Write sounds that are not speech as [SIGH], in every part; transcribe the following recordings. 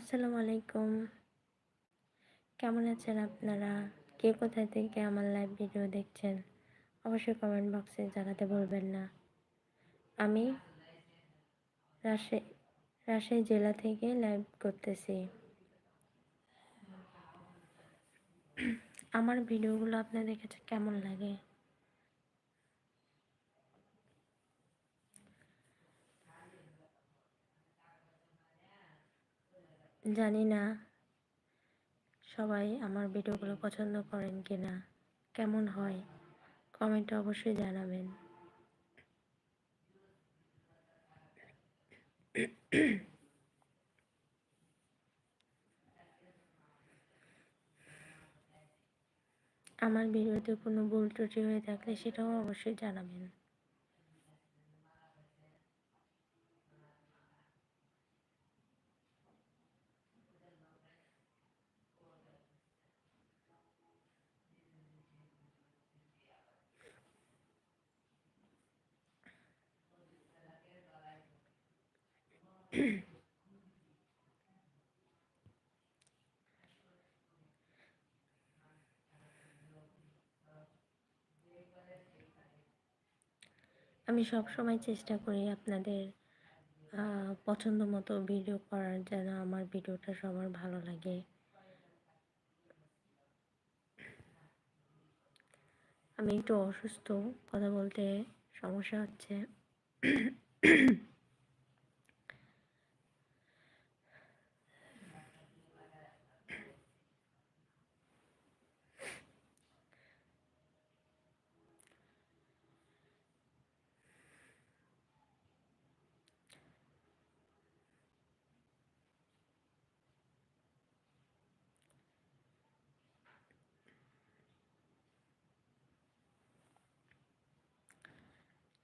আসসালামু আলাইকুম। কেমন আছেন আপনারা? কে কোথায় থেকে আমার লাইভ ভিডিও দেখছেন? অবশ্যই কমেন্ট বক্সে জানাতে বলবেন না। আমি রাজশাহী রাজশাহী জেলা থেকে লাইভ করতেছি। আমার ভিডিওগুলো আপনাদের কাছে কেমন লাগে? জানি না সবাই আমার ভিডিওগুলো পছন্দ করেন কি না কেমন হয়, কমেন্টে অবশ্যই জানাবেন। আমার ভিডিওতে কোনো ভুল ত্রুটি হয়ে থাকলে সেটাও অবশ্যই জানাবেন। [CLEARS THROAT] আমি সব সময় চেষ্টা করি আপনাদের পছন্দ মতো ভিডিও করার যেন আমার ভিডিওটা সবার ভালো লাগে। আমি একটু অসুস্থ, কথা বলতে সমস্যা হচ্ছে। [CLEARS THROAT]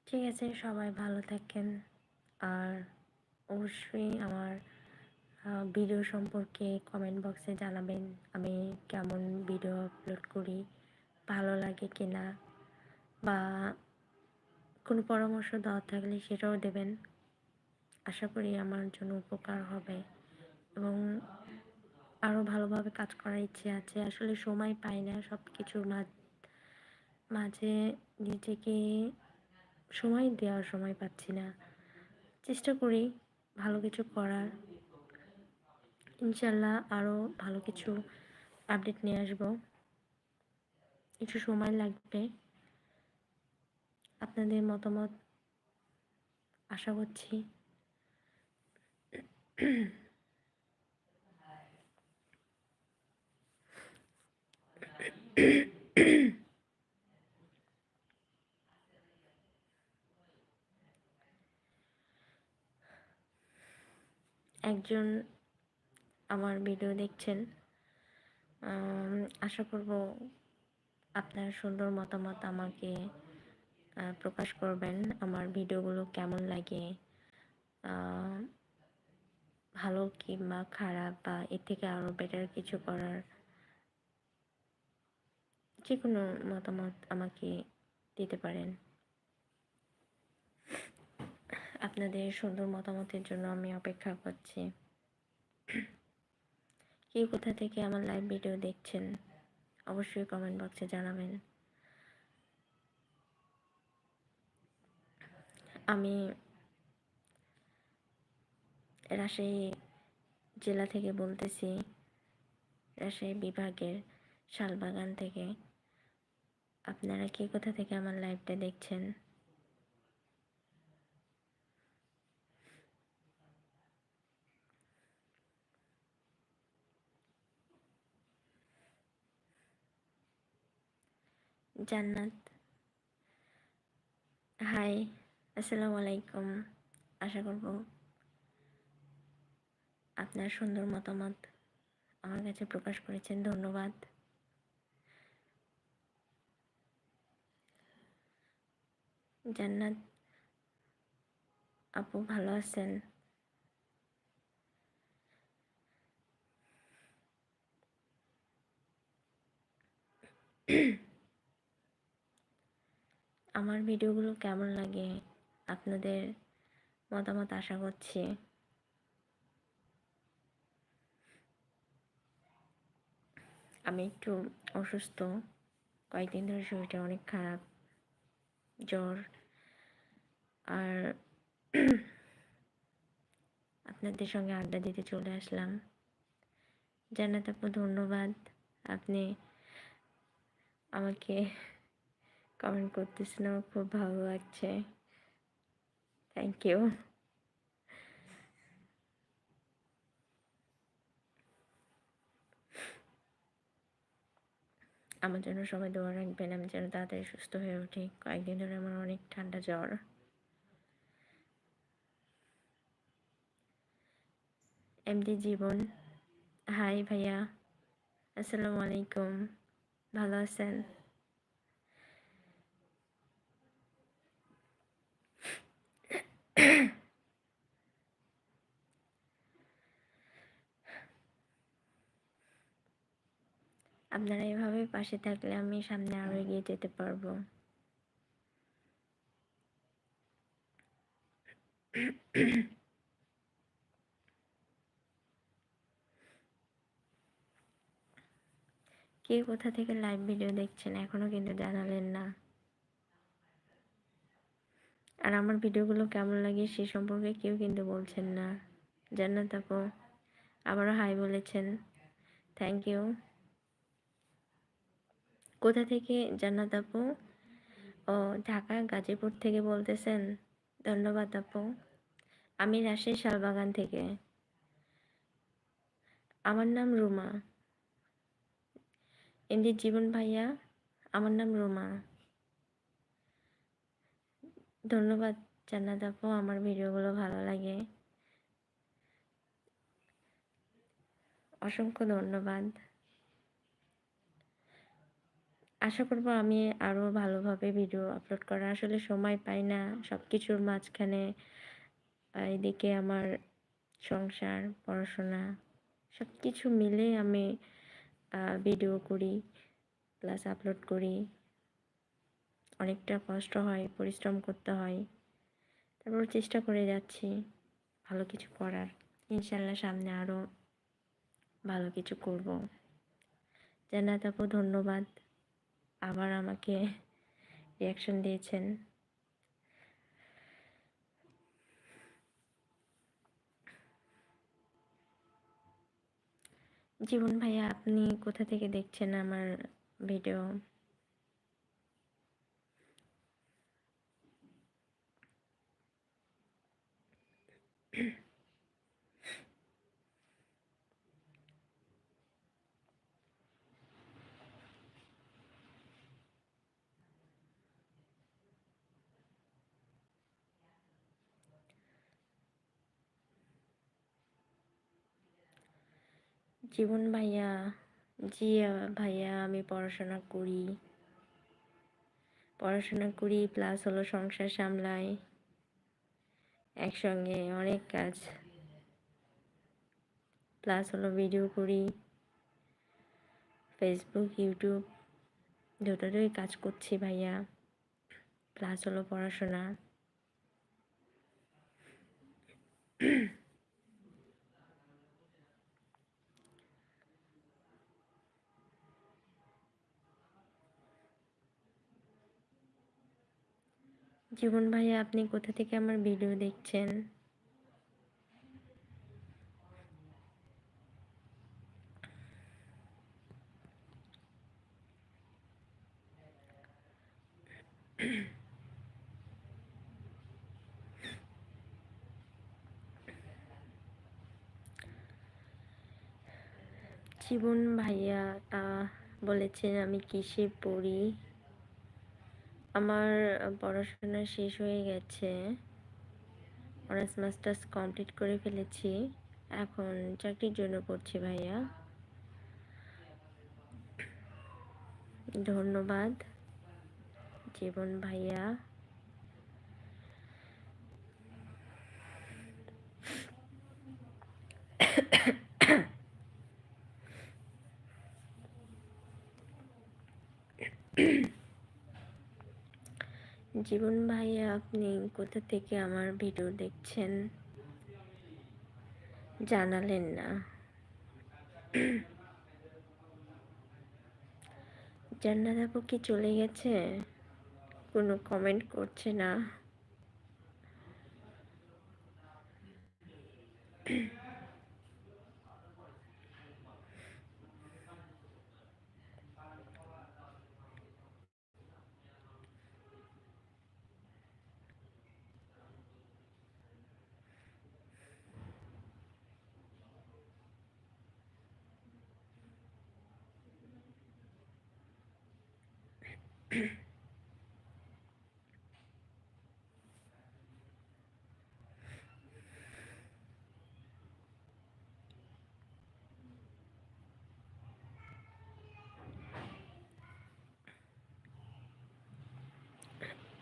ঠিক আছে, সবাই ভালো থাকেন। আর অবশ্যই আমার ভিডিও সম্পর্কে কমেন্ট বক্সে জানাবেন, আমি কেমন ভিডিও আপলোড করি, ভালো লাগে কি না বা কোনো পরামর্শ দেওয়া থাকলে সেটাও দেবেন। আশা করি আমার জন্য উপকার হবে এবং আরও ভালোভাবে কাজ করার ইচ্ছে আছে। আসলে সময় পাই না সব কিছুর মাঝে নিজেকে সময় দেওয়ার সময় পাচ্ছি না। চেষ্টা করি ভালো কিছু করার। ইনশাল্লাহ আরও ভালো কিছু আপডেট নিয়ে আসব। একটু সময় লাগবে। আপনাদের মতামত আশা করছি। একজন আমার ভিডিও দেখছেন আশা করব আপনার সুন্দর মতামত আমাকে প্রকাশ করবেন। আমার ভিডিওগুলো কেমন লাগে ভালো কিংবা খারাপ বা এর থেকে আরও বেটার কিছু করার যে কোনো মতামত আমাকে দিতে পারেন। আপনাদের সুন্দর মতামতের জন্য আমি অপেক্ষা করছি। কে কোথা থেকে আমার লাইভ ভিডিও দেখছেন, অবশ্যই কমেন্ট বক্সে জানাবেন। আমি রাজশাহী জেলা থেকে বলতেছি, রাজশাহী বিভাগের শালবাগান থেকে। আপনারা কে কোথা থেকে আমার লাইভটা দেখছেন? জান্নাত। হাই আসসালামু আলাইকুম। আশা করব আপনার সুন্দর মতামত আমার কাছে প্রকাশ করেছেন। ধন্যবাদ। জান্নাত, আপু ভালো আছেন? [CLEARS THROAT] আমার ভিডিওগুলো কেমন লাগে? আপনাদের মতামত আশা করছি। আমি একটু অসুস্থ। কয়েকদিন ধরে শরীরটা অনেক খারাপ। জ্বর। আর [CLEARS THROAT] আপনাদের সঙ্গে আড্ডা দিতে চলে আসলাম। জান্নাত আপু, ধন্যবাদ। আপনি আমাকে কমেন্ট করতেছেন আমার খুব ভালো লাগছে। থ্যাংক ইউ আমার জন্য সবাই দোয়া রাখবেন, আমি যেন তাড়াতাড়ি সুস্থ হয়ে উঠি। কয়েকদিন ধরে আমার অনেক ঠান্ডা জ্বর। এমডি জীবন। হাই ভাইয়া, আসসালামু আলাইকুম। ভালো আছেন? আপনারা এভাবে পাশে থাকলে আমি সামনে আরও এগিয়ে যেতে পারব। কে কোথা থেকে লাইভ ভিডিও দেখছেন এখনও কিন্তু জানালেন না। আর আমার ভিডিওগুলো কেমন লাগে সে সম্পর্কে কেউ কিন্তু বলছেন না। জান্নাত আপু আবারও হাই বলেছেন। থ্যাংক ইউ কোথা থেকে জান্নাত আপু? ও, ঢাকা, গাজীপুর থেকে বলতেছেন। ধন্যবাদ আপু। আমি রাজশাহী শালবাগান থেকে। আমার নাম রুমা। এমডি জীবন ভাইয়া, আমার নাম রুমা। ধন্যবাদ জান্নাত আপু, আমার ভিডিওগুলো ভালো লাগে। অসংখ্য ধন্যবাদ। আশা করব আমি আরও ভালোভাবে ভিডিও আপলোড করার আসলে সময় পাই না। সব কিছুর মাঝখানে এদিকে আমার সংসার, পড়াশোনা সব কিছু মিলে আমি ভিডিও করি প্লাস আপলোড করি। অনেকটা কষ্ট হয়, পরিশ্রম করতে হয়। তারপর চেষ্টা করে যাচ্ছি ভালো কিছু করার। ইনশাল্লাহ সামনে আরও ভালো কিছু করব। জান্নাত আপু, ধন্যবাদ। আবার আমাকে রিয়াকশন দিয়েছেন। জীবন ভাইয়া আপনি কোথা থেকে দেখছেন আমার ভিডিও জীবন ভাইয়া জি ভাইয়া আমি পড়াশোনা করি। পড়াশোনা করি প্লাস হলো সংসার সামলাই, একসঙ্গে অনেক কাজ। প্লাস হলো ভিডিও করি ফেসবুক ইউটিউব দুটোতেই কাজ করছি ভাইয়া প্লাস হলো পড়াশোনা। জীবন ভাইয়া আপনি কোথা থেকে আমার ভিডিও দেখছেন? জীবন ভাইয়া বলেছেন আমি কিসে পড়ি? আমার পড়াশোনা শেষ হয়ে গেছে। অনার্স, মাস্টার্স কমপ্লিট করে ফেলেছি। এখন চাকরির জন্য পড়ছি ভাইয়া। ধন্যবাদ। জীবন ভাইয়া। জীবন ভাই আপনি কোথা থেকে আমার ভিডিও দেখছেন? জানালেন না। জান্নাত আপু কি চলে গেছে? কোনো কমেন্ট করছে না।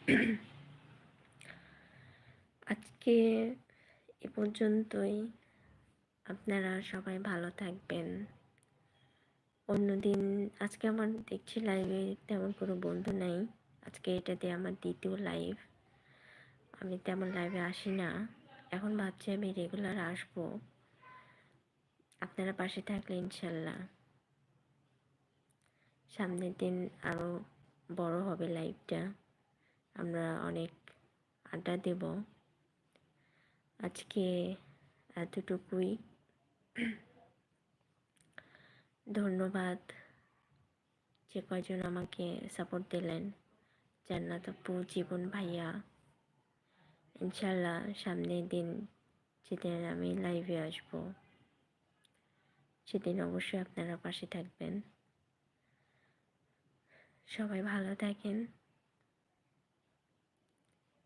[CLEARS THROAT] আজকে এ পর্যন্তই। আপনারা সবাই ভালো থাকবেন। অন্যদিন আজকে আমার দেখছি লাইভে তেমন কোনো বন্ধু নাই। আজকে এটাতে আমার দ্বিতীয় লাইভ আমি তেমন লাইভে আসি না। এখন ভাবছি আমি রেগুলার আসব। আপনারা পাশে থাকলে ইনশাল্লাহ। সামনের দিন আরও বড় হবে লাইভটা আমরা অনেক আড্ডা দেব। আজকে এতটুকুই। ধন্যবাদ। যে কয়জন আমাকে সাপোর্ট দিলেন। জান্নাত আপু, জীবন ভাইয়া। ইনশাল্লাহ সামনের দিন যেদিন আমি লাইভে আসব, সেদিন অবশ্যই আপনারা পাশে থাকবেন। সবাই ভালো থাকেন।